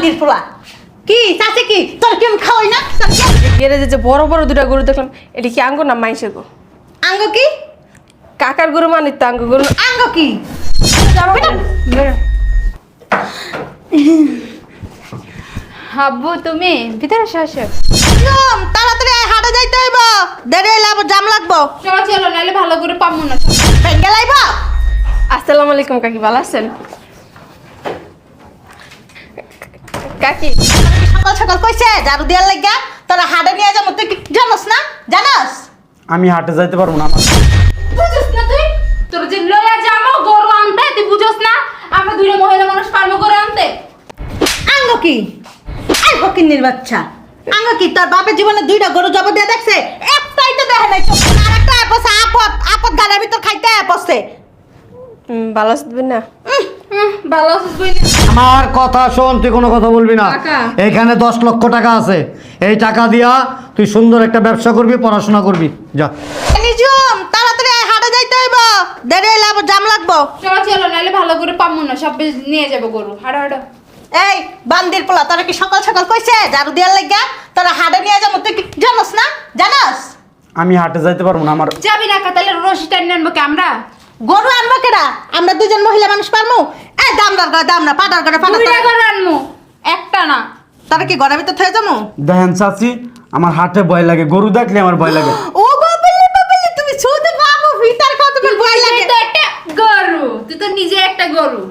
বান্দির পোলা কি চাচি কি? তোর খাওয়াই না? গ্যারেজে যে বড় বড় দুটা গরু দেখলাম এটা কি আঙ্গ না মাইসে গো আঙ্গ কি? কাকার গরু মানে তো আঙ্গ গরু আঙ্গ কি। হাব্বু তুমি ভিতরে আসো। তাড়াতাড়ি হাটে যাইতে হইব। দেরি আবার জাম লাগবো। চলো চলো নাহলে ভালো করে পাবো না। ভেঙ্গে লাইব আসসালামু আলাইকুম কাকি ভালো আছেন? কাকি? সকাল সকাল কইছে ঝাড়ু দিয়ার লাগিয়া তোরা হাটে নিয়ে যাব তুই কি জানোস না? জানোস? আমি হাটে যাইতে পারব না আমার বুঝছ না তুই? তোর যে লয়া যাব গরু আনতে তুই বুঝছ না? আমরা দুইটা মহিলা মানুষ পারব করে আনতে। আঙ্গ কি? আই ফকিন্নির বাচ্চা। আঙ্গ কি তোর বাপের জীবনে দুইটা গরু জব দিয়ে দেখছে? একটাই তো দেখে নাই। চোখ আর একটা আপদ আপদ গাড়ার ভিতর খাইতে আপসে ভালো আসবেন না। হুম, ভালো আছিস বই আমার কথা শোন তুই কোনো কথা বলবি না। টাকা? এখানে দশ লক্ষ টাকা আছে। এই টাকা দিয়া তুই সুন্দর একটা ব্যবসা করবি পড়াশোনা করবি। যা। নিজুম তাড়াতাড়ি আয়, হাটে যাইতে হইব। দেরি হইলে আবার জাম লাগবো। চলো চলো নাহলে ভালো করে পাবো না সব নিয়ে যাব গরু। হাড়ো হাড়ো এই বান্দির পোলা তোরা কি সকাল সকাল কইছে ঝাড়ু দিয়ার লাগিয়া তোরা হাটে নিয়ে যাব তুই কি জানোস না? জানোস? আমি হাটে যাইতে পারব না আমার যাবি না কা তাহলে রশি টাইনে আনব কি আমরা? গরু আনব কেডা? আমরা দুজন মহিলা মানুষ পারমু? এ দামদার দাম না পাটার গড়া পাটা দুইটা গরু আনমু একটা না। তার কি ঘরের ভিতর থয়ে যাব? দেখেন চাচি আমার হাটে ভয় লাগে গরু দেখলে আমার ভয় লাগে। ও বাবলি বাবলি তুমি শুধু পাবো ভিতর কত ভয় তুই লাগে তো একটা গরু তুই তো নিজে একটা গরু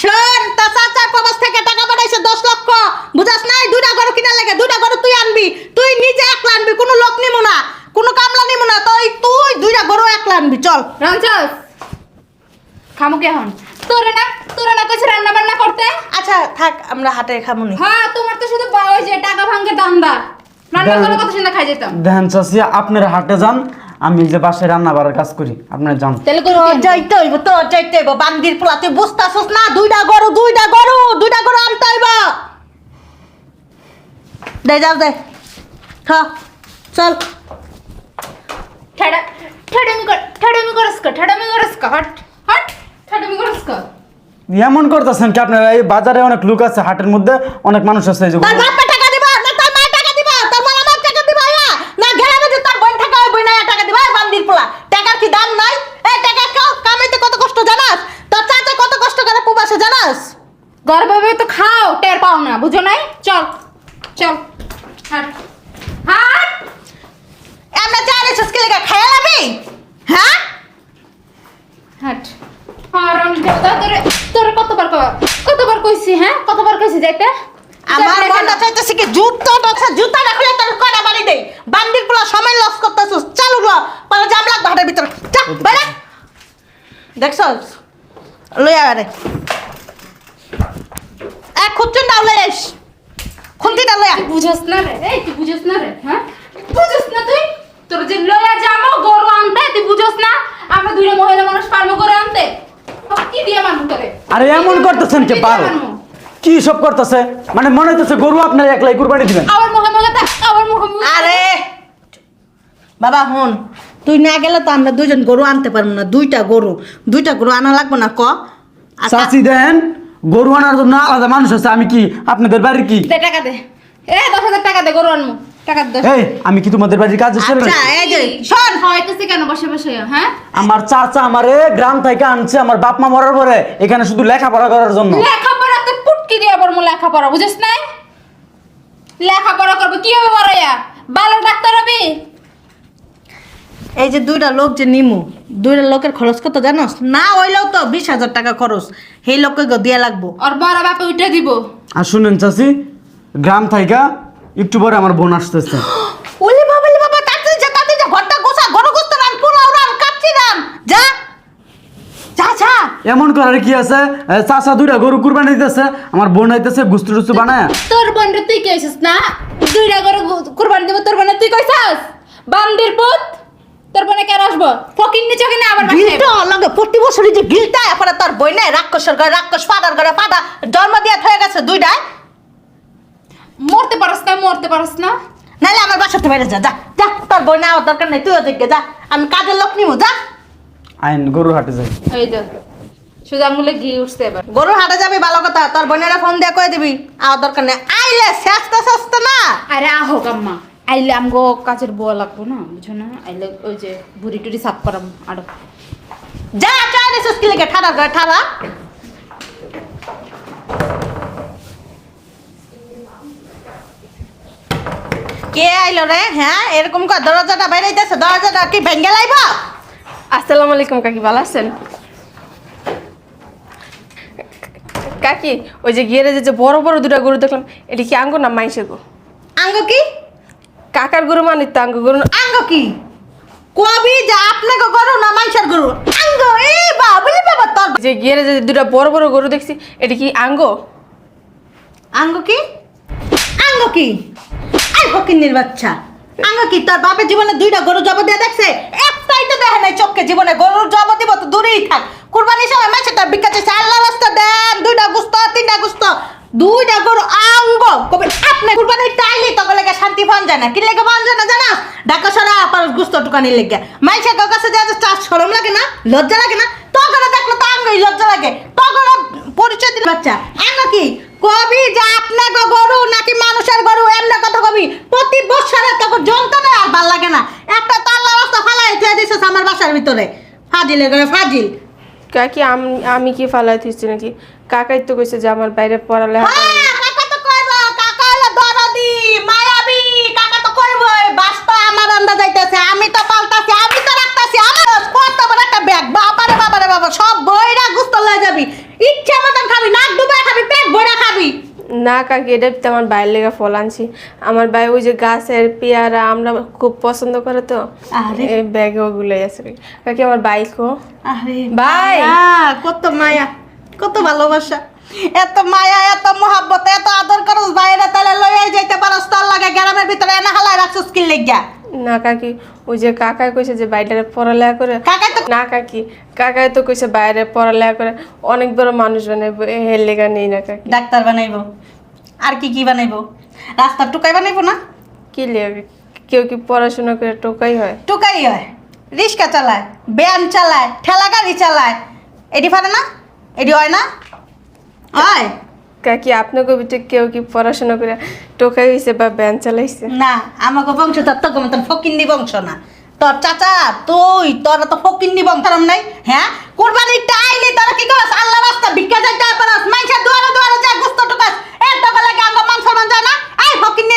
শোন তা চাচার প্রবাস থেকে টাকা পাঠাইছে দশ লক্ষ বুঝাস নাই দুইটা গরু কিনা লাগে দুইটা গরু তুই আনবি তুই নিজে একলা আনবি কোনো লোক নিমু না কোনো কামলা নিমু না তুই তুই দুইটা গরু একলা আনবি চল। রামচাস খামু কেমন তোরে না তোরে না কিছু রান্না বান্না করতে? আচ্ছা থাক আমরা হাটে খামুনি। হ্যাঁ তোমার তো শুধু বা- ওই যে টাকা ভাঙ্গে দান্দা রান্না করে কত সুন্দর খাই যেতাম। আপনারা হাটে যান আমি যে বাসায় রান্না বাড়ার কাজ করি আপনারা যান। তাহলে গরু তোর কি আনব? যাইতে হইব তোর যাইতে হইব বান্দির পোলা তুই বুঝতাছস না? দুইটা গরু দুইটা গরু দুইটা গরু আনতে হইব। দে যাও দে। খা চল। ঠাডা কর ঠাডামি করস কা ঠাডামি করস কা হট হট ঠাডামি করস কা এমন করতেছেন কি আপনারা? এই বাজারে অনেক লোক আছে হাটের মধ্যে অনেক মানুষ আছে এই যে তোর বাপে টাকা দিবা না তোর মায়ের টাকা দিবা তোর মা আমার টাকা দিবা ইয়া। না গ্রামে যে তোর বোন টাকা হইব না টাকা দিবা বান্দির পোলা। টাকার কি দাম নাই? এই টাকা কাও কামাইতে কত কষ্ট জানাস? তোর চাচা কত কষ্ট করে প্রবাসে জানাস? গর্ভবে তো খাও টের পাও না বুঝো নাই? চল চল হাট আমরা চাইলে সুস্কে লেগে খাইয়া লাবি হ্যাঁ হাট আরাম দাদা তোরে তোরে কতবার ক- কতবার কইছি হ্যাঁ কতবার কইছি যাইতে আমার মনটা? চাইতেছে কি জুতো আছে জুতা রাখলে তোর কয়টা বাড়ি দেই? বান্দির পোলা সময় লস করতেছিস। চালু ল পরে জাম লাগ ভাড়ার ভিতরে? চা বাইরে। দেখছস? লইয়া আরে। এক খুঁজছুন না লই আইস। খুন্তিটা লইয়া তুই বুঝস না রে? এই তুই বুঝস না রে? হ্যাঁ? বুঝস না তুই? তোর যে লয়া জামো গরু আনতে তুই বুঝস না? আমরা দুইটা মহিলা মানুষ পারব করে আনতে। কি দিয়ে মানবো তোরে আরে এমন করতেছেন কি? কি পারো? কি সব করতেছে? মানে মনে হইতেছে গরু আপনার একলাই কুরবানি দিবেন। আবার মুখে মুখে তা আবার মুখে মুখে আরে! বাবা হন তুই না গেলে তো আমরা দুজন গরু আনতে পারব না দুইটা গরু। দুইটা গরু আনা লাগবে না ক? আর তা- চাচি দেন গরু আনার জন্য আলাদা মানুষ আছে আমি কি আপনাদের বাড়ির কি? দে টাকা দে। এ দশ হাজার টাকা দে গরু আনমু টাকা দে। এই আমি কি তোমাদের বাড়ির কাজ ছেলে আচ্ছা নাকি? এই যে শোন। হয়তো কেন? বসে বসে হ্যাঁ? আমার চাচা আমারে গ্রাম থেকে আনছে আমার বাপ মা মরার পরে এখানে শুধু লেখাপড়া করার জন্য। লেখাপড়া দিয়ে লেখাপড়া বুঝিস না লেখাপড়া করব কি হবে বড়য়া ভালো ডাক্তার হবি? এই যে দুইটা লোক যে নিমু দুইটা লোকের খরচ কত জানোস? না হইলেও তো বিশ হাজার টাকা খরচ সেই লোককে গো দিয়া লাগবো। আর বড় বাপে উঠে দিব। আর শুনেন চাচি গ্রাম থেকে একটু পরে আমার বোন আসতেছে। ওলে বাবা লে বাবা তাড়াতাড়ি যা তাড়াতাড়ি যা ঘরটা গোছা গরু গোস্ত রান পোলাও রান কাচ্চি রান যা। এমন করার কি আছে? চাচা দুইটা গরু কুরবানি দিতেছে আমার বোন আইতেছে গুস্তু টুস্তু বানায়। তোর বোনরে তুই কইছিস না? দুইটা করে কুরবানি দিব তোর বোনে তুই কইছাস? বান্দির পুত তোর বোনে কেন আসব? ফকির নিচে কিনা আবার বাসায় গিলটা লাগে প্রতি বছরই যে গিলটা এরপরে তোর বই নাই রাক্ষসের ঘরে রাক্ষস ফাদার ঘরে ফাদা জন্ম দিয়া হয়ে গেছে দুইটায়। মরতে পারস না মরতে পারস না। নাইলে আমার বাসাতে বাইরে যা যা যা তোর বই না আমার দরকার নেই তুইও দেখে যা আমি কাজের লোক নিমু যা। আইন গরু হাটে যাই। এই যে সোজা আঙুলে ঘি উঠছে এবার। গরু হাটে যাবি ভালো কথা। তোর বোনেরা ফোন দিয়ে কয়ে দিবি আর দরকার নেই। আইলে সস্তা সস্তা না। আরে আহো আইলে আমগো কাজের বুয়া লাগবো না বুঝো না? আইলে ওই যে বুড়ি টুড়ি সাফ করাম আরও। যা কি লেগে ঠাড়া করে ঠাড়া। কে আইলো রে? হ্যাঁ এরকম কর দরজাটা দরজাটা কি ভেঙ্গে লাইব? আসসালামু আলাইকুম কাকি ভালো আছেন? কাকি ওই যে গিয়ে যে বড় বড় দুটা গরু দেখলাম এটা কি আঙ্গুর না মাইসে গো আঙ্গ কি? কাকার গরু মানে তো আঙ্গুর গরু। আঙ্গ কি? কবি যা আপনাকে গরু না মানুষের গরু? আঙ্গ এ বাবুলি বাবা তোর যে গিয়ে যে দুটা বড় বড় গরু দেখছি এটা কি আঙ্গ? আঙ্গ কি? আঙ্গ কি? আই ফকিন্নির বাচ্চা। আঙ্গ কি তোর বাপের জীবনে দুইটা গরু জব দিয়ে দেখছে? একটাই তো দেখে নাই চোখকে জীবনে গরুর জব দিব তো দূরেই থাক। কুরবানির সময় মাসে তার বিক্কা চাইছে রাস্তা দেন, দুইটা গুস্ত, তিনটা গুস্ত, দুইটা গরু আঙ্গ। কবি আপনি কুরবানির টাইলি তখন লেগে শান্তি পান যায় না। কি লেগে পান যায় না জানাস ঢাকা সরা আপার গুস্ত টুকানির লেগে। মাইসের কাছে যা চাষ সরম লাগে না? লজ্জা লাগে না? তখন দেখল তো আঙ্গই লজ্জা লাগে। তখন পরিচয় দিল বাচ্চা। আঙ্গ কি কবি যে আপনাকে গরু নাকি মানুষের গরু এমনি কথা কবি? প্রতি বছরে তখন যন্ত্রণা আর ভালো লাগে না। একটা তো আল্লাহ রাস্তা ফালাই থুয়ে দিছিস আমার বাসার ভিতরে। ফাজিলে করে ফাজিল। কাকি আমি কি ফালাই থিসছি নাকি? কাকাই তো কইছে যে আমার বাইরে পড়ালে হ্যাঁ, কাকা তো কইব কাকা হলো দরদি মায়াবী কাকা তো কইব বাস্তা আমার আন্দা যাইতাছে আমি তো পাল্টাছি আমি তো রাখতাছি আমার কত বড় একটা ব্যাগ বাবারে বাবারে বাবা সব বইরা গুস্ত লয়ে যাবি ইচ্ছা মতন খাবি নাক ডুবাই খাবি পেট ভরে খাবি না কাকি এটা আমার বাইরের লেগে ফল আনছি। আমার ভাই ওই যে গাছের পেয়ারা আমরা খুব পছন্দ করে তো। এই ব্যাগে ওগুলোই আছে। কাকি আমার বাইকও ভাই। কত মায়া কত ভালোবাসা। এত মায়া এত মোহাব্বত এত আদর করস বাইরে তাহলে লইয়াই যাইতে পারস তার লাগে গ্রামের ভিতরে এনে হালাই রাখছিস কি লেগা না কাকি ওই যে কাকাই কইছে যে বাইরে পড়ালেখা করে। কাকাই তো না কাকি কাকাই তো কইছে বাইরে পড়ালেখা করে। অনেক বড় মানুষ বানাইবো এর লেগা নেই না কাকি। ডাক্তার বানাইবো। আর কি কি বানাইবো? রাস্তার টুকাই বানাইবো না? কি লেগে কেউ কি পড়াশোনা করে টোকাই হয়? টুকাই হয়। রিক্সা চালায় ব্যান চালায় ঠেলা গাড়ি চালায়। এটি পারে না? এটি হয় না? হয়। কাকি আপনার কবিতে কেউ কি পড়াশোনা করে টোকাই হয়েছে বা ব্যান চালাইছে? না আমাকে বংশ তোর তো মতন ফকিন্নি বংশ না। তোর চাচা, তুই, তোর তো ফকিন্নি বংশ এরম নাই হ্যাঁ? কুরবানি টাইলি তোরা কি করস? আল্লাহ রাস্তা ভিক্ষা যাইতে পারস মাইসা দুয়ারে দুয়ারে যা গুস্ত টুকাস এর তো বলে গাঙ্গ মান সম্মান যায় না এই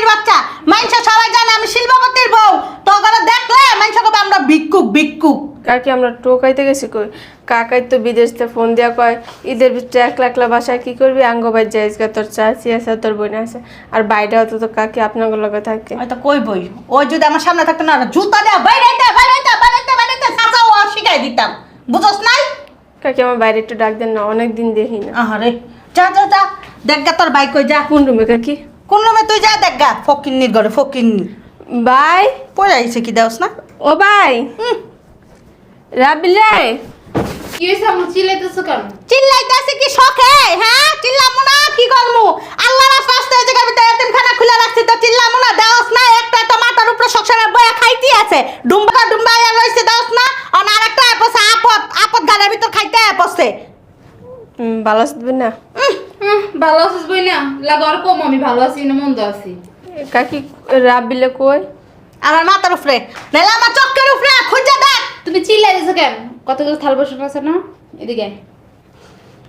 বাচ্চা। মাইসা সবাই জানে আমি শিল্পপতির বউ। তো দেখলে মাইসা কবে আমরা ভিক্ষুক ভিক্ষুক। কাকি আমরা টোকাইতে গেছি কই? কাকাই তো বিদেশ থেকে ফোন দিয়া কয় ঈদের ভিতরে একলা একলা বাসায় কি করবি? আঙ্গ বাই যাইস গা তোর চাচি আছে তোর বোন আছে আর বাইরে হতো তো কাকি আপনার লগে থাকে। হয়তো কই বই? ওই যদি আমার সামনে থাকতো না জুতা দেয়া বাইরেতে বাইরেতে বাইরেতে বাইরেতে চাচা ও শিখাই দিতাম। বুঝছ নাই? কাকি আমার বাইরে একটু ডাক দেন না অনেক দিন দেখি না। আহারে যা যা যা। দেখ গা তোর বাইক কই যা। কোন রুমে কাকি? কোন রুমে তুই যা দেখ গা। ফকিন্নির ঘরে ফকিন্নি। বাই পড়ে আইছে কি দাওস না? ও বাই রাবিলে? কি হয়েছে আমার চিল্লাইতেছো কেন? চিল্লাইতাছে কি শখে? হ্যাঁ চিল্লামু না কি করমু? আল্লাহ রাস্তা রাস্তা এই এতিমখানা খুলে রাখছি তো চিল্লামু না দেওস না একটা মাথার উপরে সবসময় বয়া খাইতে আছে। ডুম্বা ডুম্বা ইয়া রইছে দেওস না আর আরেকটা আপসে আপদ আপদ গালের ভিতর খাইতে আপসে ভালো আসবেন না হুম, ভালো না কম আমি ভালো আছি না মন্দ আছি। কাকি রাবিলে কই? আমার মাথার উপরে। নাহলে আমার চক্কের উপরে খুঁজে দেখ। তুমি চিল্লাইতেছো কেন? কতগুলো থাল বসে আছে না? এদিকে।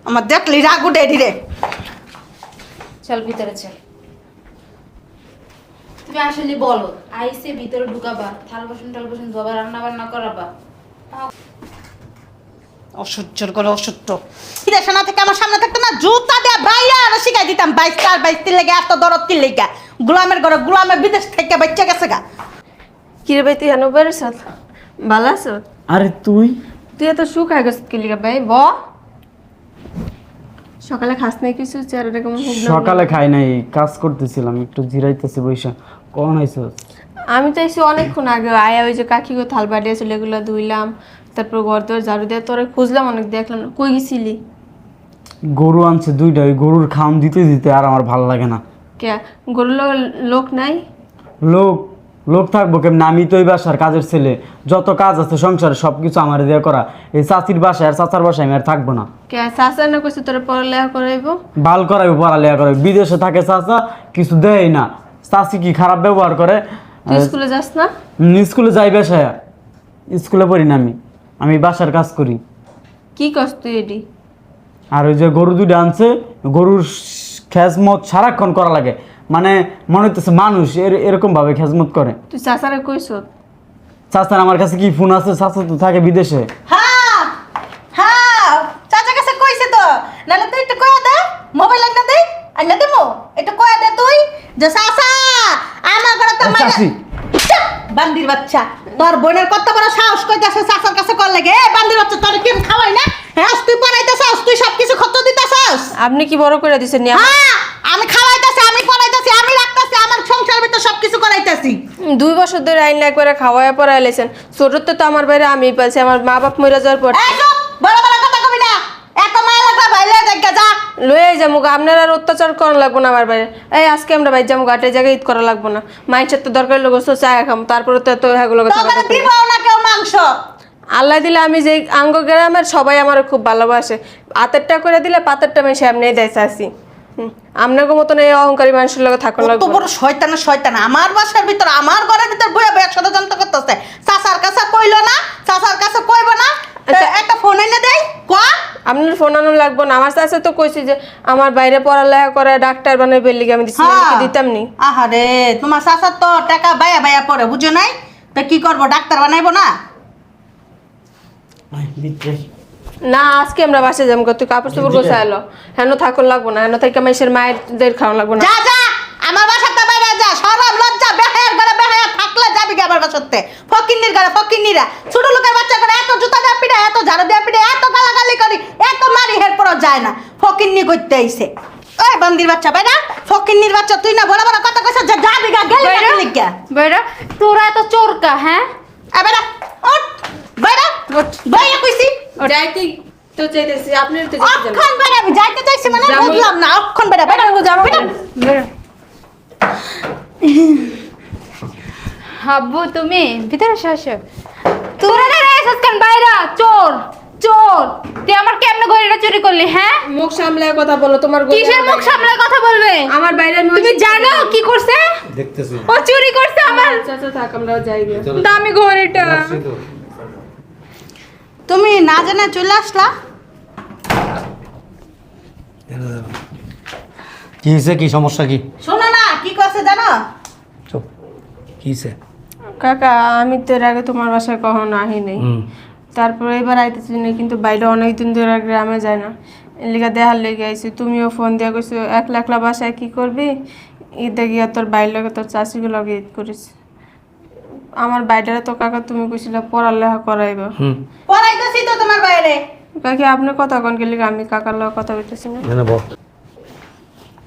আমার দেখলি রাগ উঠে রে। চল ভিতরে চল। তুমি আসলে বলো আইসে ভিতরে ঢুকাবা থাল বাসন টাল বাসন ধোবা রান্না বান্না করাবা। অসহ্যর করে অসহ্য। বিদেশনা থেকে আমার সামনে থাকতো না জুতা দিয়ে বাইরে আরও শিখাই দিতাম বাইশ চার বাইশ তিন লেগে এত দরদ তিন লেগে। গোলামের ঘরে গোলামের বিদেশ থেকে বাচ্চা গেছে গা। কিরে ভাই তুই এনো বেরোস? ভালো আছো? আরে তুই? তুই এত সুখ হয়ে গেছিস কি লিগা ভাই ব। সকালে খাস নাই কিছু? হুবলা হুবলা। সকালে খাই নাই কাজ করতেছিলাম একটু জিরাইতেছি বৈশা কখন হয়েছে আমি তো এসে অনেকক্ষণ আগে আয়া ওই যে কাকিগো থাল বাড়িয়েছিল এগুলো ধুইলাম তারপর ঘর দর ঝাড়ু দিয়ে তোরা খুঁজলাম অনেক দেখলাম না। কই গেছিলি? গরু আনছে দুইটা ওই গরুর খাম দিতে দিতে আর আমার ভালো লাগে না। কে? গরুর লোক নাই? লোক লোক থাকব কেমন? আমি তো এই বাসার কাজের ছেলে। যত কাজ আছে সংসারে সব কিছু আমার দিয়ে করা। এই চাচির বাসায় আর চাচার বাসায় আমি আর থাকব না। কে চাচা না কইছে তোরা পড়ালেখা করাইবো? ভালো করাইবো পড়ালেখা করে বিদেশে থাকে চাচা কিছু দেয় না। চাচি কি খারাপ ব্যবহার করে? তুই স্কুলে যাস না? স্কুলে যাই বাসায়। স্কুলে পড়ি না আমি। আমি বাসার কাজ করি। কি কস তুই এডি? আর ওই যে গরু দুটো আনছে গরুর খেজমত সারাক্ষণ করা লাগে। মানে মনে হইতেছে মানুষ এর- এরকম ভাবে খেজমত করে। তুই চাচারে কইছ চাচার আমার কাছে কি ফোন আছে? চাচা তো থাকে বিদেশে। হ্যাঁ হ্যাঁ চাচা কাছে কইছে তো। নাহলে তুই একটু কয়া দে মোবাইল আইনা দে আইনা দেবো? একটু কয়া দে তুই যে চাচা আমার ঘরে তো চাচি। বান্দির বাচ্চা। তোর বোনের কত বড় সাহস কইতাছে চাচার কাছে কল লাগে। এ বান্দির বাচ্চা তোর খাওয়াই না? হ্যাঁ তুই তুই সব কিছু খরচ দিতেছস? আপনি কি বড় করে দিছেন নি হ্যাঁ আমি খাওয়াইতাছি আমি পড়াইতাছি আমি রাখতাছি আমার সংসার ভিতর সব কিছু করাইতাছি দুই বছর ধরে আইন একবারে খাওয়ায় পড়ায় লেছেন। ছোটতে তো আমার বাইরে আমি পাইছি আমার মা বাপ মরে যাওয়ার পর। এই বড় বড় কথা কবি না। এত মায়া লাগলা ভাইলে দেখা যা। লয়ে যাব গা, আপনার আর অত্যাচার করা লাগবো না আমার বাইরে। এই আজকে আমরা বাইর জায়গায় ঈদ করা লাগবো না। তো দরকার লোক চা খাম। তারপরে তো এত হ্যাগুলো না কেউ মাংস? আল্লাহ দিলে আমি যে আঙ্গ গ্রামের সবাই আমার খুব ভালোবাসে। হাতেরটা করে দিলে পাতেরটা আমি সামনেই দেয় চাষি আপনাকে মতন এই অহংকারী মানুষের লোক থাকুন কত বড় শয়তান শয়তান। আমার বাসার ভিতর আমার ঘরের ভিতর বইয়া বইয়া ষড়যন্ত্র করতেছে। চাচার কাছে কইলো না চাচার কাছে কইব না। আচ্ছা। একটা ফোন এনে দেই কোয়া আপনার ফোন আনো লাগবো না। আমার চাষে তো কইছি যে আমার বাইরে পড়ালেখা করে ডাক্তার বানাই বের লিগে আমি দিচ্ছি হ্যাঁ। দিতাম নি? আহারে তোমার চাচার তো টাকা বায়া বায়া পড়ে বুঝো নাই? তো কি করব ডাক্তার বানাইবো না? না আজকে আমরা বাসে যাব গো, তুই কাপড় চোপড় গোছা এলো হেন থাকুন লাগবো না হেন থেকে মাইসের মায়ের খাওয়ান লাগবো না। যা যা আমার বাসাতে বাইরে যা সরম লজ্জা বেহায়ার ঘরে বেহায়া থাকলে যাবি কি আমার বাসাতে। ফকিন্নির ঘরে ফকিন্নিরা ছোট লোকের বাচ্চা করে এত জুতা দেওয়া পিঠা এত ঝাড়ু দেওয়া পিঠা এত গালাগালি করি এত মারি হের পর যায় না। ফকিন্নি করতে আইছে। ওই বন্দির বাচ্চা বাইরা ফকিন্নির বাচ্চা তুই না বড় বড় কথা কইছ যা যাবি গা গেলি বাইরা? বেড়া তোরা এত চোরকা হ্যাঁ? এ বাইরা ওঠ বাইরা বাইরা কইছি। যাইতে তো চাইতেছি আপনি তো অক্ষণ বাইরা আমি যাইতে চাইছি মানে বুঝলাম না অক্ষণ বাইরা বাইরা যাব বাইরা হাব্বু তুমি ভিতরে আসো তোরা রে এসেছ কেন বাইরা? চোর চোর। তুই আমার কেমনে ঘড়িটা চুরি করলি হ্যাঁ? মুখ সামলায় কথা বলো তোমার কিসের মুখ সামলে কথা বলবে? আমার বাইরে তুমি জানো কি করছে? দেখতেছি। ও চুরি করছে আমার। চাচা থাক আমরা যাই গে। দামি ঘড়িটা তুমি না জানা চলে আসলা? কি হয়েছে কি সমস্যা কি? শোনো না কি করছে জানো? চুপ। কি হয়েছে কাকা আমি তো এর আগে তোমার বাসায় কখনো আহি নাই তারপরে এবার আইতেছি না কিন্তু বাইরে অনেক দিন ধরে গ্রামে যায় না। এলিকা দেখার লেগে আইছি তুমিও ফোন দিয়া কইছো একলা একলা বাসায় কি করবি? ঈদে গিয়া তোর বাইর লগে তোর চাষিগুলো লগে ঈদ করিস। আমার বাইরে তো কাকা তুমি কইছিলে পড়ালেখা করাইব। হুম। পড়াইতেছি তো তোমার বাইরে। কাকি আপনি কথা কোন গেলে আমি কাকার লগে কথা বলতেছি না। এখানে বল।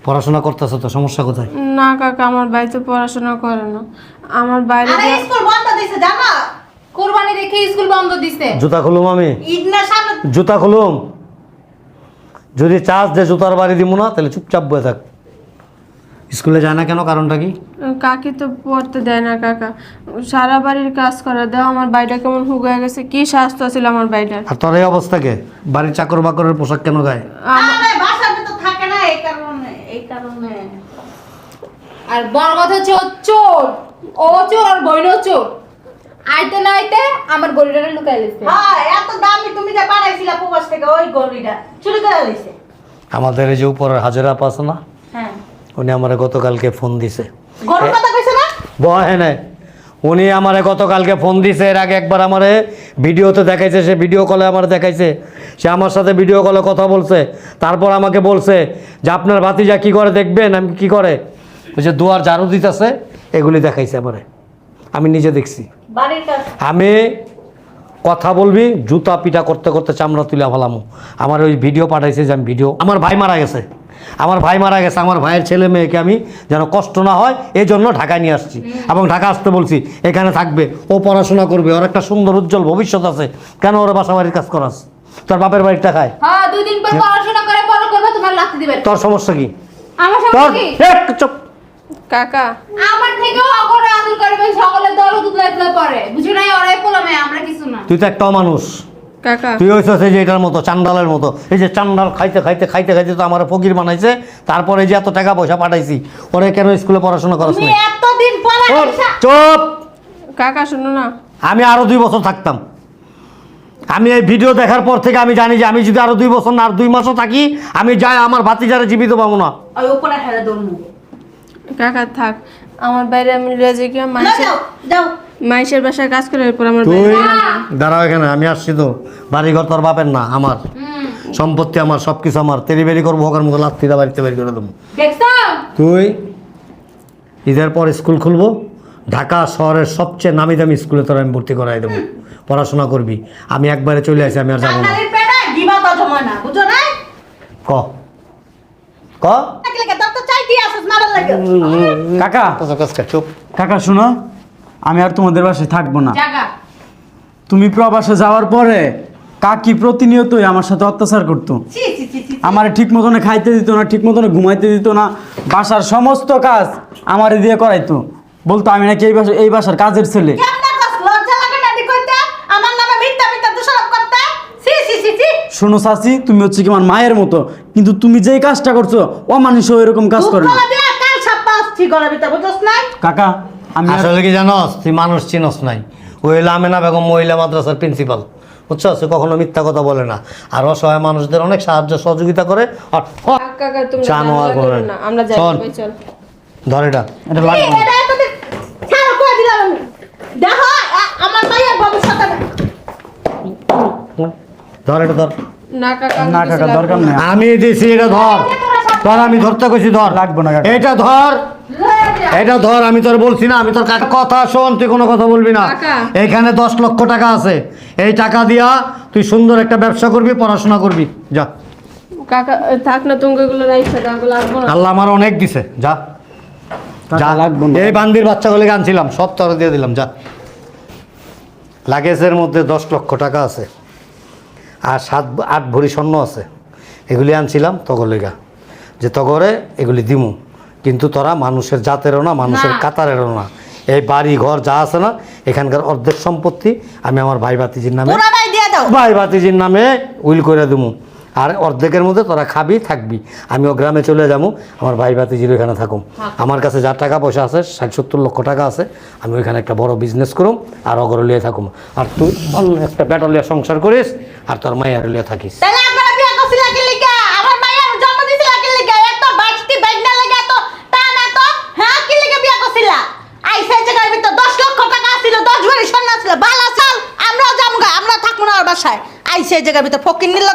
পড়াশোনা করতেছো তো সমস্যা কোথায়? না কাকা আমার ভাই তো পড়াশোনা করে না। আমার বাইরে আরে স্কুল বন্ধ দিছে জানো? কোরবানি রেখে স্কুল বন্ধ দিছে। জুতা খুলুম আমি। ঈদ না সামনে জুতা খুলুম। যদি চাষ যে জুতার বাড়ি দিব না তাহলে চুপচাপ বয়ে থাক। স্কুলে যায় না কেন? কারণটা কি? কাকি তো পড়তে দেয় না কাকা। সারা বাড়ির কাজ করে দেও আমার বাড়িটা কেমন হুগায় গেছে কি স্বাস্থ্য ছিল আমার বাড়িটার আর তোর এই অবস্থাকে বাড়ির চাকর বাকরের পোশাক কেন গায়ে? আরে বাসার ভিতর থাকে না এই কারণে এই কারণে। আর বড় কথা হচ্ছে ও চোর। ও চোর আর বইনও চোর। আইতে না আইতে আমার গড়িটা লুকাই লেছে হ্যাঁ এত দামি তুমি যে বানাইছিলা প্রবাস থেকে ওই গড়িটা চুরি করে লইছে আমাদের এই যে উপরের হাজারা পাস না উনি আমার গতকালকে ফোন দিছে। কথা না? নাই। উনি আমারে গতকালকে ফোন দিছে এর আগে একবার আমারে ভিডিওতে দেখাইছে সে ভিডিও কলে আমার দেখাইছে। সে আমার সাথে ভিডিও কলে কথা বলছে তারপর আমাকে বলছে যে আপনার ভাতিজা কি করে দেখবেন? আমি কি করে? ওই যে দুয়ার ঝাড়ু দিতেছে এগুলি দেখাইছে আমারে। আমি নিজে দেখছি। আমি কথা বলবি জুতা পিটা করতে করতে চামড়া তুলে ফেলামো। আমার ওই ভিডিও পাঠাইছে যে আমি ভিডিও আমার ভাই মারা গেছে। আমার ভাই মারা গেছে আমার ভাইয়ের ছেলে মেয়েকে আমি যেন কষ্ট না হয় এই জন্য ঢাকায় নিয়ে আসছি। এবং ঢাকা আসতে বলছি এখানে থাকবে ও পড়াশোনা করবে ওর একটা সুন্দর উজ্জ্বল ভবিষ্যৎ আছে। কেন ওরা বাসা বাড়ির কাজ করাস? তোর বাপের বাড়ির টাকায়? হ্যাঁ দুই দিন পর পড়াশোনা করে পড়া করবে তোমার লাথি দিবে। তোর সমস্যা কি? আমার তোর সমস্যা কি? এক চুপ কাকা। আমার থেকেও অগরা আদর সকলে দরদ উতলাই তুলে পড়ে বুঝো নাই ওরাই পোলামে আমরা কিছু না। তুই তো একটা মানুষ কাকা। তুই এই যে এটার মতো চান্ডালের মতো। এই যে চান্ডাল খাইতে খাইতে খাইতে খাইতে তো আমার ফকির বানাইছে তারপরে যে এত টাকা পয়সা পাঠাইছি ওরে কেন স্কুলে পড়াশোনা করাস না এতদিন পরে চুপ কাকা শোনো না। আমি আরও দুই বছর থাকতাম। আমি এই ভিডিও দেখার পর থেকে আমি জানি যে আমি যদি আরও দুই বছর না আর দুই মাসও থাকি আমি যাই আমার ভাতিজারে জীবিত পাবো না। কাকা থাক। আমার বাইরে আমি লয়ে যাই কি না, যাও বাসায় কাজ করে এরপর আমার তুই দাঁড়াও এখানে আমি আসছি তো। বাড়িঘর তোর বাপের না আমার। সম্পত্তি আমার সব কিছু আমার। তেরি বেরি করব হোকার মতো লাত্তিদা বাড়িতে বের করে দেবো। দেখছ? তুই ঈদের পর স্কুল খুলবো ঢাকা শহরের সবচেয়ে নামি দামি স্কুলে তোর আমি ভর্তি করাই দেবো। পড়াশোনা করবি। আমি একবারে চলে আসি আমি আর যাব না। কাকালির পেটে গিবা তো জমা না বুঝো না ক? ক? কাকা চুপ। কাকা শোনো। আমি আর তোমাদের বাসায় থাকব না। জাগা। তুমি প্রবাসে যাওয়ার পরে কাকি প্রতিনিয়তই আমার সাথে অত্যাচার করতো। ছি ছি ছি ছি আমার ঠিক মতনে খাইতে দিত না ঠিক মতনে ঘুমাইতে দিত না বাসার সমস্ত কাজ আমার দিয়ে করাইতো। বলতো আমি নাকি এই বাসা এই বাসার কাজের ছেলে। কেমনে কস লজ্জা লাগে না কইতে আমার নামে মিথ্যা মিথ্যা দোষারোপ করতে? ছি ছি ছি ছি। শোনো চাচি তুমি হচ্ছে কি আমার মায়ের মতো কিন্তু তুমি যেই কাজটা করছ ও মানুষও এরকম কাজ করে না। কাল না কাকা আমি আসলে কি জানস? তুই মানুষ চিনস নাই। ওই হলো আমেনা বেগম মহিলা মাদ্রাসার প্রিন্সিপাল বুঝছ সে কখনো মিথ্যা কথা বলে না। আর অসহায় মানুষদের অনেক সাহায্য সহযোগিতা করে। জানোয়ার চল। ধর এটা। এটা লাগবে। এটা না কাকা দরকার নেই। আমি দিছি এটা ধর। ধর আমি ধরতে কইছি ধর। লাগবো না এটা ধর এটা ধর আমি তোর বলছি না আমি তোর কাকা কথা শোন তুই কোনো কথা বলবি না। এখানে দশ লক্ষ টাকা আছে। এই টাকা দিয়া তুই সুন্দর একটা ব্যবসা করবি পড়াশোনা করবি। যা। কাকা থাক না রাইখা দাও এগুলো লাগবো না। আল্লাহ আমার অনেক দিছে। যা। যা। লাগবো না। এই বান্দির বাচ্চাগুলিকে আনছিলাম সব তোর দিয়ে দিলাম যা। লাগেজের মধ্যে দশ লক্ষ টাকা আছে। আর সাত আট ভরি স্বর্ণ আছে। এগুলি আনছিলাম তগলিগা যে তগরে এগুলি দিমু। কিন্তু তোরা মানুষের জাতেরও না মানুষের কাতারেরও না। এই বাড়ি ঘর যা আছে না এখানকার অর্ধেক সম্পত্তি আমি আমার ভাই ভাতিজির নামে ভাই ভাতিজির নামে উইল করে দেবো আর অর্ধেকের মধ্যে তোরা খাবি থাকবি। আমি ও গ্রামে চলে যাব আমার ভাই ভাতিজির ওইখানে থাকুম আমার কাছে যা টাকা পয়সা আছে ষাট সত্তর লক্ষ টাকা আছে আমি ওইখানে একটা বড় বিজনেস করুম আর অগর লিয়ে থাকুম। আর তুই অন্য একটা ব্যাটালিয়া সংসার করিস আর তোর মায়ের লিয়ে থাকিস তাহলে আপনারা বিয়ে করছিল কি লিগা আমার মায়ের জন্ম দিছিল কি লিগা এত বাড়তি বেগনা লাগা তো তা না তো হ্যাঁ কি লিগা বিয়ে করছিল আইসে জায়গার ভিতর 10 লক্ষ টাকা ছিল 10 ভরি স্বর্ণ ছিল বালা চাল আমরাও যামগা আমরা থাকব না আর বাসায় আইসে জায়গার ভিতরে ফকির নিল